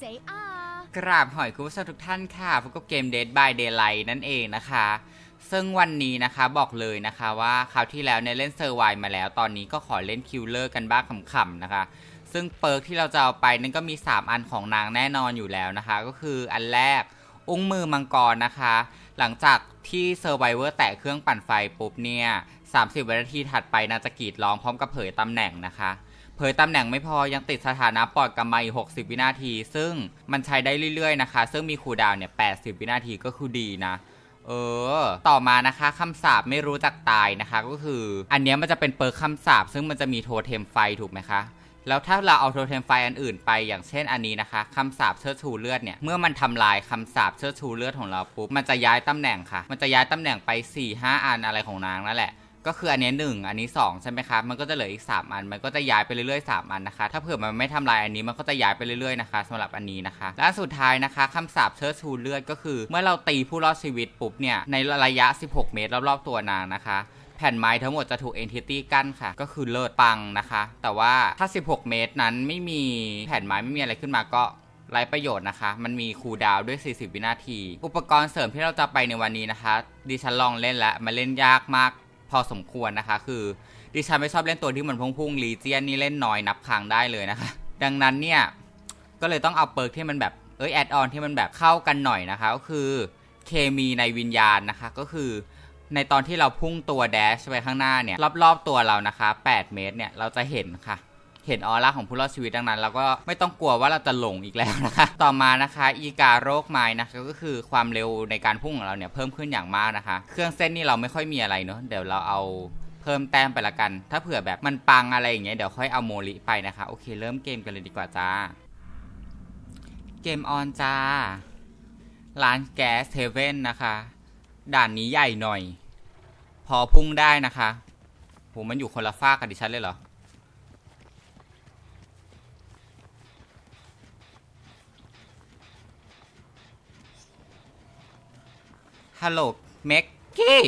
say ah. กราบหอยคุณผู้ชมทุกท่านค่ะพบกับเกม Dead by Daylight นั่นเองนะคะ ซึ่งวันนี้นะคะบอกเลยนะคะว่าคราวที่แล้วเนี่ยเล่นเซอร์ไวมาแล้ว ตอนนี้ก็ขอเล่นคิวเลอร์กันบ้างขำๆนะคะ ซึ่งเปิร์กที่เราจะเอาไปนั่นก็มี 3 อันของนางแน่นอนอยู่แล้วนะคะ ก็คืออันแรกอุ้งมือมังกรนะคะ หลังจากที่เซอร์ไวเวอร์แตะเครื่องปั่นไฟปุ๊บเนี่ย30วินาทีถัดไปนางจะกรีดร้องพร้อมกับเผยตำแหน่งนะคะ เผยตำแหน่งไม่พอยังติดสถานะปลอดกำมาอีก 60 วินาที ซึ่งมันใช้ได้เรื่อยๆนะคะ ซึ่งมีคูดาวเนี่ย 80 วินาทีก็คือดีนะ เออ ต่อมานะคะคำสาปไม่รู้จักตายนะคะ ก็คือ อันนี้มันจะเป็นเปิร์คคำสาปซึ่งมันจะมีโทเทมไฟถูกไหมคะแล้วถ้าเราเอาโทเทมไฟอันอื่นไปอย่างเช่นอันนี้นะคะคำสาปเชิดชูเลือดเนี่ย เมื่อมันทำลายคำสาปเชิดชูเลือดของเราปุ๊บมันจะย้ายตำแหน่งค่ะ มันจะย้ายตำแหน่งไป4 5อันอะไรของนางนั่นแหละ ก็คืออันนี้หนึ่งอันนี้สองใช่ไหมครับมันก็จะเหลืออีก3อัน มันก็จะย้ายไปเรื่อยๆ3อันนะคะ ถ้าเผื่อมันไม่ทำลายอันนี้มันก็จะย้ายไปเรื่อยๆนะคะสำหรับอันนี้นะคะและสุดท้ายนะคะคำสาปเชิดชูเลือดก็คือ เมื่อเราตีผู้รอดชีวิตปุ๊บเนี่ยในระยะ 16 เมตรรอบๆตัวนางนะคะแผ่นไม้ทั้งหมดจะถูก entity กั้นค่ะ ก็คือเลิศปังนะคะ แต่ว่าถ้า 16 เมตรนั้นไม่มีแผ่นไม้ไม่มีอะไรขึ้นมาก็ไร้ประโยชน์นะคะ มันมีคูดาวด้วย 40 วินาที อุปกรณ์เสริมที่เราจะไปในวันนี้นะคะ ดิฉันลองเล่นแล้วมันเล่นยากมาก พอสมควรนะคะ คือดิฉันไม่ชอบเล่นตัวที่มันพุ่งๆลีเจียนนี่เล่นน้อยนับครั้งได้เลยนะคะ ดังนั้นเนี่ยก็เลยต้องเอาเปิร์กที่มันแบบเอ้ยแอดออนที่มันแบบเข้ากันหน่อยนะคะก็คือเคมีในวิญญาณนะคะ ก็คือในตอนที่เราพุ่งตัวแดชไปข้างหน้าเนี่ยรอบๆตัวเรานะคะ 8 เมตรเนี่ยเราจะเห็นค่ะ เห็นออร่าของผู้รอดชีวิตดังนั้นเราก็ไม่ต้องกลัวว่าเราจะหลงอีกแล้วนะคะ ต่อมานะคะอีกาโรคไม้นะคะก็คือความเร็วในการพุ่งของเราเนี่ยเพิ่มขึ้นอย่างมากนะคะ เครื่องเส้นนี่เราไม่ค่อยมีอะไรเนอะเดี๋ยวเราเอาเพิ่มแต้มไปละกัน ถ้าเผื่อแบบมันปังอะไรอย่างเงี้ยเดี๋ยวค่อยเอาโมลิไปนะคะโอเค เริ่มเกมกันเลยดีกว่าจ้า เกมออนจ้าร้านแก๊สเทเว่นนะคะ ด่านนี้ใหญ่หน่อย พอพุ่งได้นะคะโหมันอยู่คนละฝ้ากกับดิฉันเลยเหรอ ฮัลโหลเม็กกี้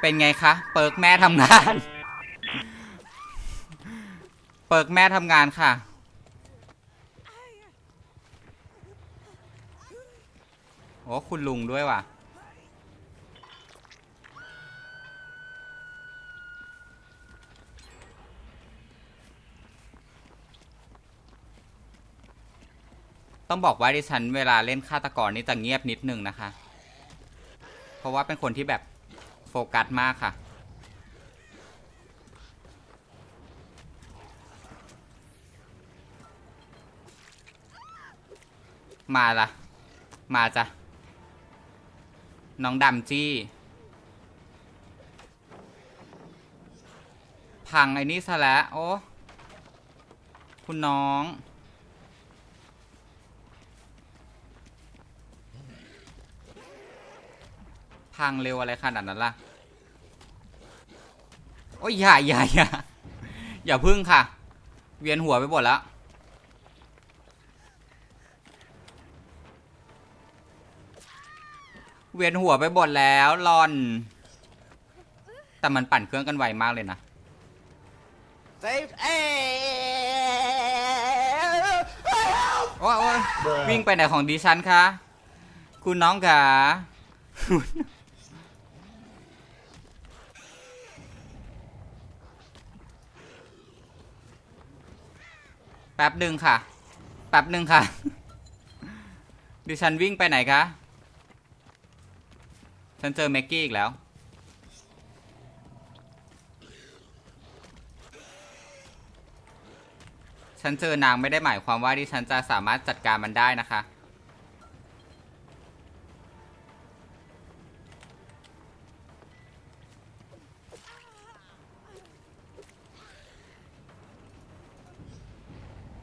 เป็นไงคะ เปิร์กแม่ทำงาน เปิร์กแม่ทำงานค่ะ โอ้ คุณลุงด้วยว่ะ ต้องบอกว่าดิฉันเวลาเล่นฆาตกรนี่จะเงียบนิดนึงนะคะ เพราะว่าเป็นคนที่แบบโฟกัสมากค่ะ มาละมาจ้ะ น้องดำจี้ พังไอ้นี่ซะแล้ว โอ้ คุณน้อง พังเร็วอะไรขนาดนั้นล่ะ โอ้ยอย่าอย่าอย่าอย่าพึ่งค่ะ เวียนหัวไปหมดแล้ว เวียนหัวไปหมดแล้วรอน แต่มันปั่นเครื่องกันไวมากเลยนะ Save A. โอ้ยโอ้ยวิ่งไปไหนของดิฉันคะ คุณน้องกา แป๊บหนึ่งค่ะ แป๊บหนึ่งค่ะ ดิฉันวิ่งไปไหนคะ ฉันเจอแม็กกี้อีกแล้ว ฉันเจอนางไม่ได้หมายความว่าดิฉันจะสามารถจัดการมันได้นะคะ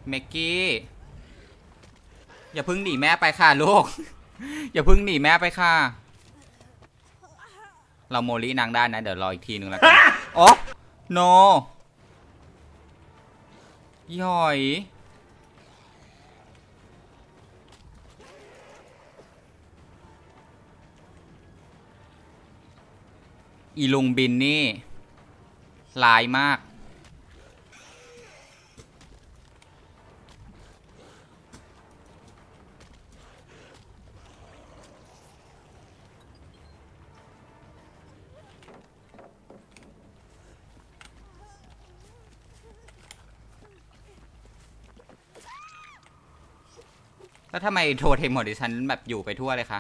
เมกกี้ อย่าเพึ่งหนีแม่ไปค่ะลูก อย่าเพึ่งหนีแม่ไปค่ะ เราโมลีนางได้นะ เดี๋ยวรออีกทีหนึ่งแล้วกันโอ้โนย่อย อีลุงบินนี่ลายมาก แล้วทำไมโทเทมของดิฉันแบบอยู่ไปทั่วเลยคะ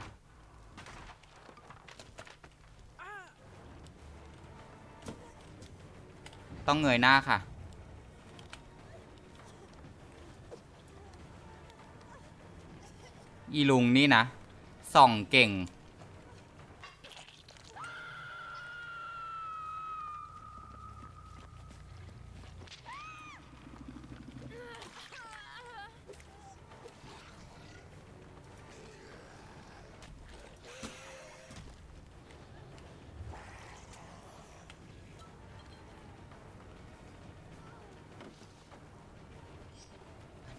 ต้องเงยหน้าค่ะ อีลุงนี่นะ ส่องเก่ง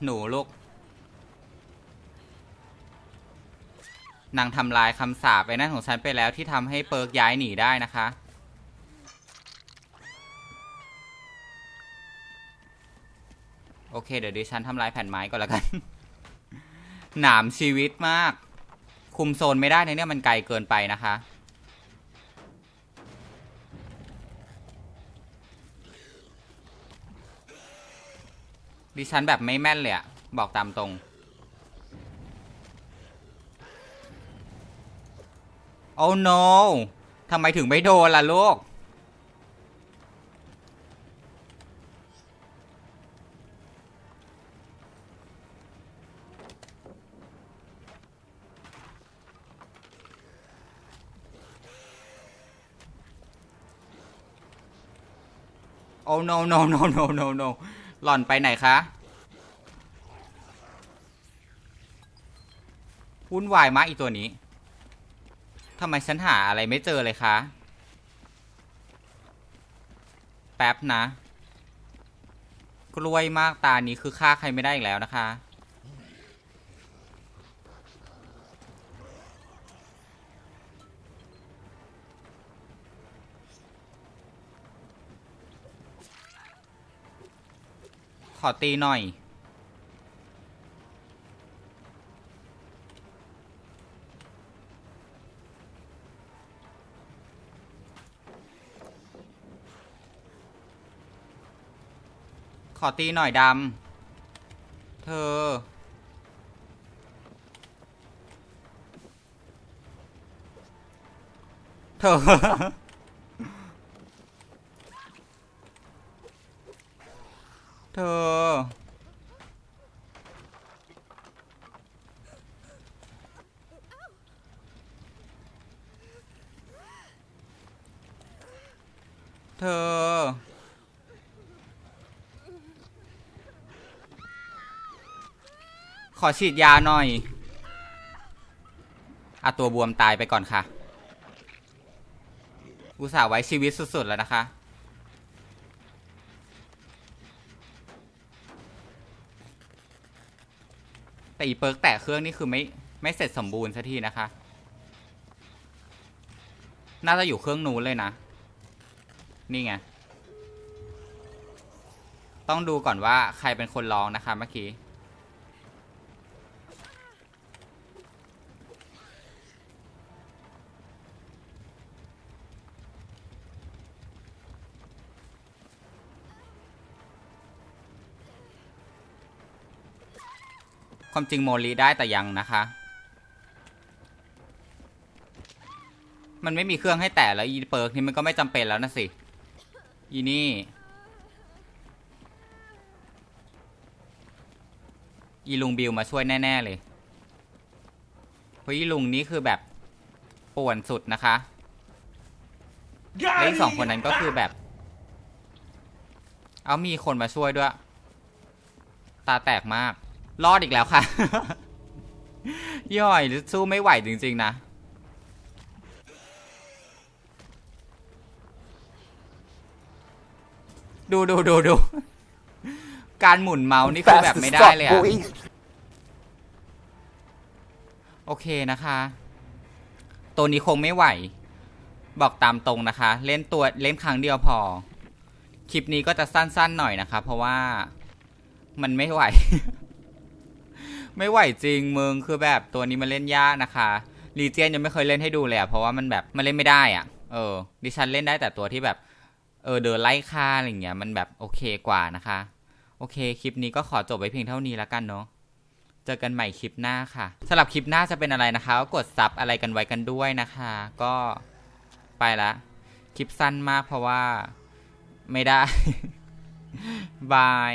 หนูลูก นางทำลายคำสาปไปนั่นของฉันไปแล้วที่ทำให้เปิร์กย้ายหนีได้นะคะ โอเค เดี๋ยวดิฉันทำลายแผ่นไม้ก่อนแล้วกัน หนามชีวิตมาก คุมโซนไม่ได้ในเนี่ยมันไกลเกินไปนะคะ ดิฉันแบบไม่แม่นเลยอะบอกตามตรง โอ้ no ทำไมถึงไม่โดนล่ะลูก โอ้ no no no no no no หล่อนไปไหนคะวุ่นวายมากอีตัวนี้ทำไมฉันหาอะไรไม่เจอเลยคะแป๊บนะ กล้วยมากตานี้คือฆ่าใครไม่ได้อีกแล้วนะคะ ขอตีหน่อย ขอตีหน่อยดำ เธอ เธอ เธอ เธอ ขอฉีดยาหน่อยอะตัวบวมตายไปก่อนค่ะ อุตส่าห์ไว้ชีวิตสุด ๆ แล้วนะคะ แต่อีเปิร์กแตะเครื่องนี่คือไม่ไม่เสร็จสมบูรณ์สักทีนะคะ น่าจะอยู่เครื่องนู้นเลยนะ นี่ไง ต้องดูก่อนว่าใครเป็นคนร้องนะคะเมื่อกี้ ความจริงโมลีได้แต่ยังนะคะ มันไม่มีเครื่องให้แตะแล้วอีเปิร์กนี่มันก็ไม่จำเป็นแล้วนะสิอีนี่อีลุงบิวมาช่วยแน่ ๆ เลยเพราะอีลุงนี้คือแบบป่วนสุดนะคะและอีกสองคนนั้นก็คือแบบ เอามีคนมาช่วยด้วย ตาแตกมาก รอดอีกแล้วค่ะ ย่อยสู้ไม่ไหวจริง ๆ นะ ดูดูดูดู การหมุนเมาส์นี่คือแบบไม่ได้เลยอะโอเคนะคะ ตัวนี้คงไม่ไหว บอกตามตรงนะคะ เล่นตัวเล่นครั้งเดียวพอ คลิปนี้ก็จะสั้นๆหน่อยนะคะ เพราะว่ามันไม่ไหว ไม่ไหวจริงมึงคือแบบตัวนี้มันเล่นยากนะคะรีเจียนยังไม่เคยเล่นให้ดูเลยอะเพราะว่ามันแบบมันเล่นไม่ได้อะเออ ดิฉันเล่นได้แต่ตัวที่แบบเออเดินไล่ฆ่าอะไรเงี้ยมันแบบโอเคกว่านะคะ โอเคคลิปนี้ก็ขอจบไว้เพียงเท่านี้แล้วกันเนาะเจอกันใหม่คลิปหน้าค่ะสำหรับคลิปหน้าจะเป็นอะไรนะคะก็กดซับอะไรกันไว้กันด้วยนะคะ ก็ไปละคลิปสั้นมากเพราะว่าไม่ได้ บาย